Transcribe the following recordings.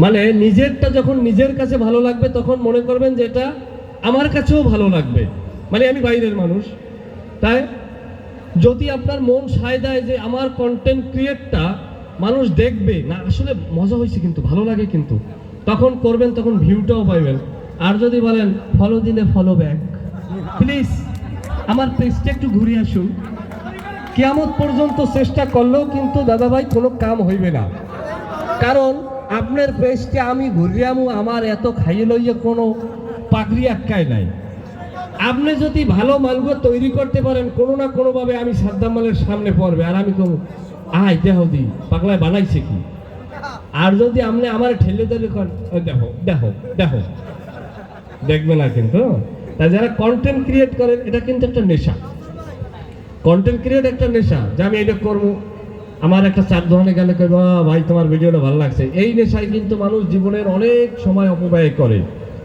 মানে নিজেরটা যখন নিজের কাছে ভালো লাগবে, তখন মনে করবেন যে এটা আমার কাছেও ভালো লাগবে। মানে আমি বাইরের মানুষ, তাই? যদি আপনার মন সায় দেয় যে আমার কন্টেন্ট ক্রিয়েটটা মানুষ দেখবে, না, আসলে মজা হয়েছে কিন্তু, ভালো লাগে কিন্তু, তখন করবেন, তখন ভিউটাও পাইবেন। আর যদি বলেন ফলো দিলে ফলো ব্যাক প্লিজ আমার পেজটা একটু ঘুরে আসুন। কেয়ামত পর্যন্ত চেষ্টা করলেও কিন্তু দাদাভাই কোনো কাম হইবে না। কারণ আপনার পেজকে আমি ঘুরিয়ামু, আমার এত খাইয়ে লইয়ে কোনো পাগড়ি আটকায় নাই। আপনি যদি ভালো মালগুলো তৈরি করতে পারেন, কোনো না কোনোভাবে আমি সাদ্দাম মালের সামনে পড়বে। আর আমি কম, আয়, দেহ দি, পাগলায় বানাইছে কি? আর যদি আপনি আমার ঠেলে ধরে দেখো দেখো দেখো দেখবে না কিন্তু তাই যারা কন্টেন্ট ক্রিয়েট করেন, এটা কিন্তু একটা নেশা। কন্টেন্ট ক্রিয়েট একটা নেশা, যে আমি এটা করব। আমার একটা চার দোকানে গেলে কইব "আহ, ভাই তোমার ভিডিওটা ভালো লাগছে। এই নেশায় কিন্তু মানুষ জীবনের অনেক সময় অপব্যয় করে।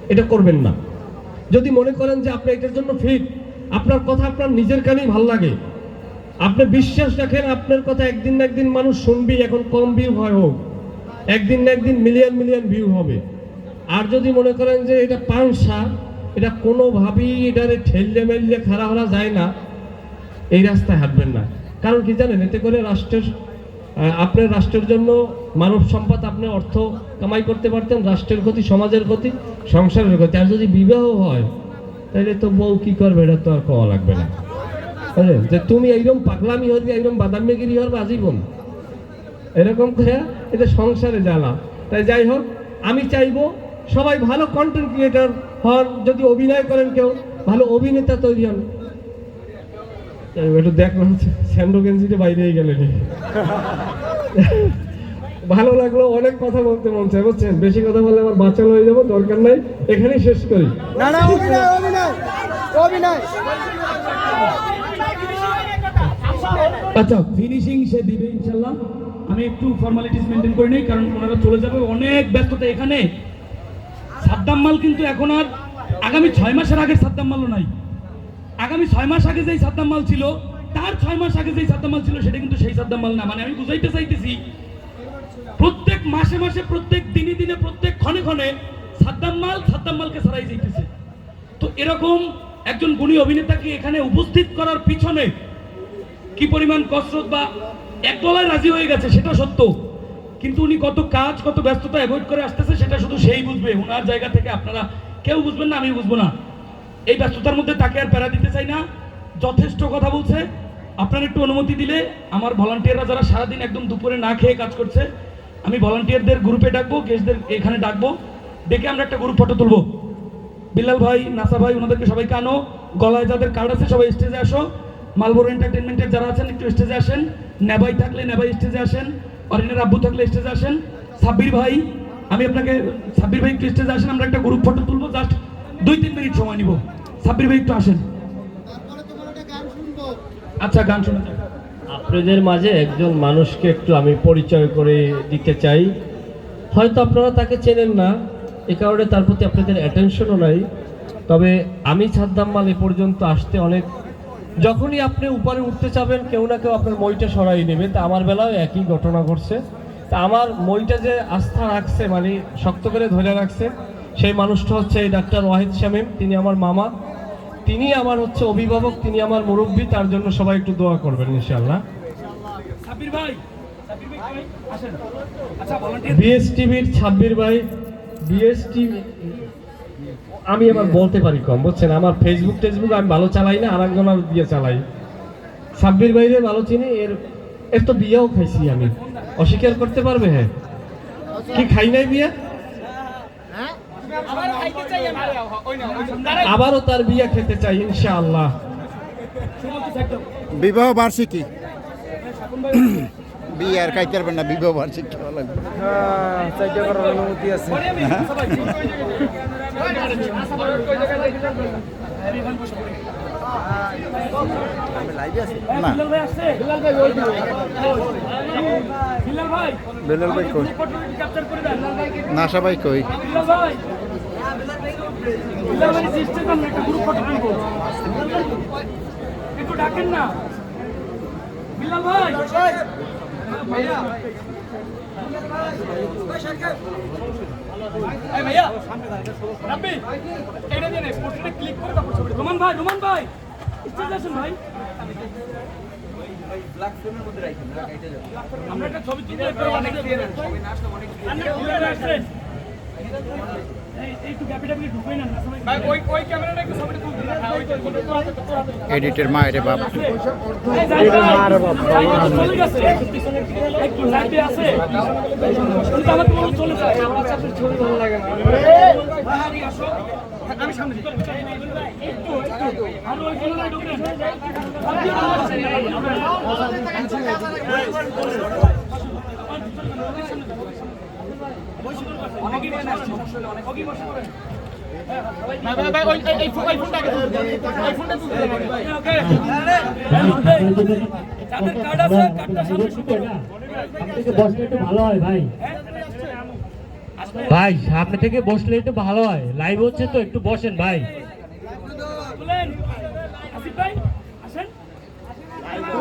এটা করবেন না। যদি মনে করেন যে আপনি এটার জন্য ফিট আপনার কথা আপনার নিজের কানেই ভালো লাগে। আপনি বিশ্বাস রাখেন আপনার কথা একদিন না একদিন মানুষ শুনবি এখন কম ভিউ হয় হোক। একদিন না একদিন মিলিয়ন মিলিয়ন ভিউ হবে। আর যদি মনে করেন যে এটা পাংসা এটা কোনোভাবেই এটারে ঠেললে মেললে খাড়া হরা যায় না এই রাস্তায় হাঁটবেন না। কারণ কি জানেন এতে করে রাষ্ট্রের আপনার রাষ্ট্রের জন্য মানব সম্পদ আপনি অর্থ কামাই করতে পারতেন, রাষ্ট্রের ক্ষতি, সমাজের ক্ষতি, সংসারের ক্ষতি। আর যদি বিবাহ হয় তাহলে তো বউ কি করবে, এটা তো আর কওয়া লাগবে না। যে তুমি এইরকম পাগলামি হরবি এইরকম বাদামিগিরি হরবে আজীবন এরকম করে এটা সংসারে জ্বালা। তাই যাই হোক, আমি চাইব সবাই ভালো কন্টেন্ট ক্রিয়েটর হন যদি অভিনয় করেন কেউ, ভালো অভিনেতা তৈরি হন। একটু দেখলাম স্যান্ডো গেঞ্জিতে বাইরে গেলেন ভালো লাগল অনেক কথা বলতে মন চায় বুঝছেন? বেশি কথা বললে আমার বাঁচানো হয়ে যাব দরকার নাই। এখানেই শেষ করি। না না অভিনয় অভিনয় অভিনয়। আচ্ছা ফিনিশিং সে দিবে ইনশাল্লাহ আমি একটু ফর্মালিটিস মেনটেন করে নিই কারণ ওনারা চলে যাবে অনেক ব্যস্ততা এখানে। সাদ্দাম মাল কিন্তু এখন আর আগামী ছয় মাসের আগের সাদ্দাম মালও নাই। আগামী ছয় মাস আগে যেই সাদ্দাম মাল ছিল, তার ছয় মাস আগে যেই সাদ্দাম মাল ছিল, সেটা কিন্তু সেই সাদ্দাম মাল না। মানে আমি বুঝাইতে চাইতেছি, প্রত্যেক মাসে মাসে, প্রত্যেক দিনে দিনে, প্রত্যেক ক্ষণে ক্ষণে সাদ্দাম মাল সাদ্দাম মালকে ছাড়াই যাইতেছে। তো এরকম একজন গুণী অভিনেতাকে এখানে উপস্থিত করার পিছনে কি পরিমাণ কসরত বা এক ডলার রাজি হয়ে গেছে, সেটা সত্য। কিন্তু উনি কত কাজ, কত ব্যস্ততা অ্যাভয়েড করে আসতেছে, সেটা শুধু সেই বুঝবে। ওনার জায়গা থেকে আপনারা কেউ বুঝবেন না আমি বুঝব না। এই ব্যস্ততার মধ্যে তাকে আর প্যারা দিতে চাই না। যথেষ্ট কথা বলছে। আপনারা একটু অনুমতি দিলে আমার ভলান্টিয়াররা যারা সারাদিন একদম দুপুরে না খেয়ে কাজ করছে, আমি ভলান্টিয়ারদের গ্রুপে ডাকবো, গেস্টদের এখানে ডাকবো। ডেকে আমরা একটা গ্রুপ ফটো তুলবো। বিল্লাল ভাই, নাসা ভাই, ওনাদেরকে সবাইকে আনো। গলায় যাদের কার্ড আছে, সবাই স্টেজে আসো। মালবোর এন্টারটেনমেন্টের যারা আছেন, একটু স্টেজে আসেন। নেবাই থাকলে নেবাই স্টেজে আসেন। অরিনের আব্বু থাকলে স্টেজে আসেন। সাব্বির ভাই, আমি আপনাকে, সাব্বির ভাই একটু স্টেজে আসেন, আমরা একটা গ্রুপ ফটো তুলবো। জাস্ট দুই তিন মিনিট সময় নিব। সাব্বির ভাই, একটু আসেন। আচ্ছা গান শোনা আপনাদের মাঝে একজন মানুষকে একটু আমি পরিচয় করে দিতে চাই। হয়তো আপনারা তাকে চেনেন না, এ কারণে তার প্রতি আপনাদের অ্যাটেনশনও নাই। তবে আমি সাদ্দাম মাল এ পর্যন্ত আসতে অনেক যখনই আপনি উপরে উঠতে চাবেন, কেউ না কেউ আপনার মইটা সরাই নেবে। তা আমার বেলাও একই ঘটনা ঘটছে। তা আমার মইটা যে আস্থা রাখছে মানে শক্ত করে ধরে রাখছে সেই মানুষটা হচ্ছে এই ডাক্তার ওয়াহিদ শামীম তিনি আমার মামা। তিনি আমার হচ্ছে অভিভাবক তিনি আমার মুরব্বী তার জন্য সবাই একটু দোয়া করবেন? আসেন। আচ্ছা ভলান্টিয়ার বিএস টিভির ছাব্বির ভাই বিএস টিভি আমি এবার বলতে পারি কম বুঝছেন? আমার ফেসবুক টেসবুক আমি ভালো চালাই না আর একজন দিয়ে চালাই। সাব্বির বাইরে ভালো চিনি এর এর তো বিয়েও খাইছি আমি। অস্বীকার করতে পারবে হ্যাঁ। কি খাই নাই বিয়ে? আবারও তার বিয়ে খেতে চাই ইনশাআল্লাহ। বিবাহ বার্ষিকী। বিয়ে আর খাইতে পারবেন না বিবাহ বার্ষিকী ভালো লাগবে অনুমতি আছে না। বিল্লাল ভাই। আসছে বিল্লাল ভাই বিল্লাল ভাই বেলাল ভাই কই? নাসা ভাই কই বিল্লাল ভাই। বিল্লাল ভাই। সিস্টেম আমরা একটা গ্রুপ ফটো তুলবো একটু ডাকেন না বিল্লাল ভাই রোমান ভাই রোমান ভাই স্টেজে আসুন ভাই। আমরা একটা ছবি তুলতে অনেক আসছেন এডিটের মা রে বাপ। চলে গেছে একটু ভাই ভাই সামনে থেকে বসলে একটু ভালো হয়। লাইভ হচ্ছে তো একটু বসেন ভাই তুলেন আসিফ ভাই আসেন রোমান ভাই আসছে কেউ বাদ নাই তো মিলাল ভাই আসছে ওকে দেন এই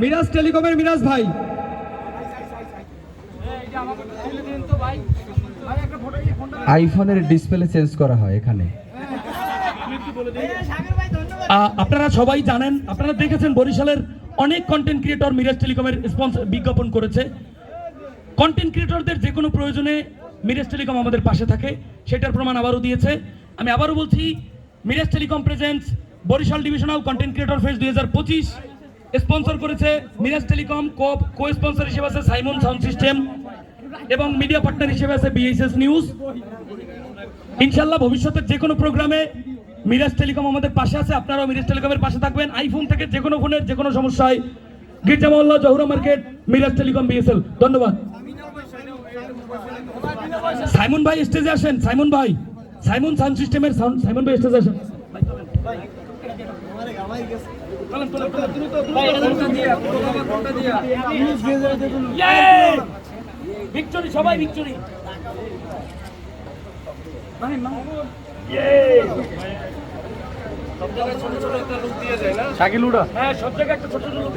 মিরাজ টেলিকমের মিরাজ ভাই। আইফোনের ডিসপ্লে চেঞ্জ করা হয় এখানে। আপনারা সবাই জানেন আপনারা দেখেছেন বরিশালের অনেক কন্টেন্ট ক্রিয়েটর মিরাজ টেলিকমের স্পন্সর বিজ্ঞাপন করেছে। কন্টেন্ট ক্রিয়েটরদের যে কোনো প্রয়োজনে মিরাজ টেলিকম আমাদের পাশে থাকে সেটার প্রমাণ আবারও দিয়েছে। আমি আবারও বলছি Miraj telecom presents Barishal divisional content creator face দুই হাজার পঁচিশ। স্পন্সর করেছে Miraj telecom co co sponsor হিসেবে আছে সাইমন সাউন্ড সিস্টেম এবং মিডিয়া পার্টনার হিসেবে আছে বিএসএস নিউজ ইনশাল্লাহ ভবিষ্যতের যে কোনো প্রোগ্রামে মিরাজ টেলিকম আমাদের পাশে আছে আপনারাও মিরাজ টেলিকমের পাশে থাকবেন আইফোন থেকে যে কোনো ফোনের যে কোনো সমস্যায় গির্জা মহল্লা Jahura market Miraj telecom BSL ধন্যবাদ সাইমন ভাই স্টেজে আসেন সাইমন ভাই সাইমন সাউন্ড সিস্টেমের সাউন্ড সাইমন ভাই স্টেজে আসেন ভিক্টোরি সবাই ভিক্টোরি শাকিল উড়া। হ্যাঁ সব জায়গায় একটা ছোট ছোট লোক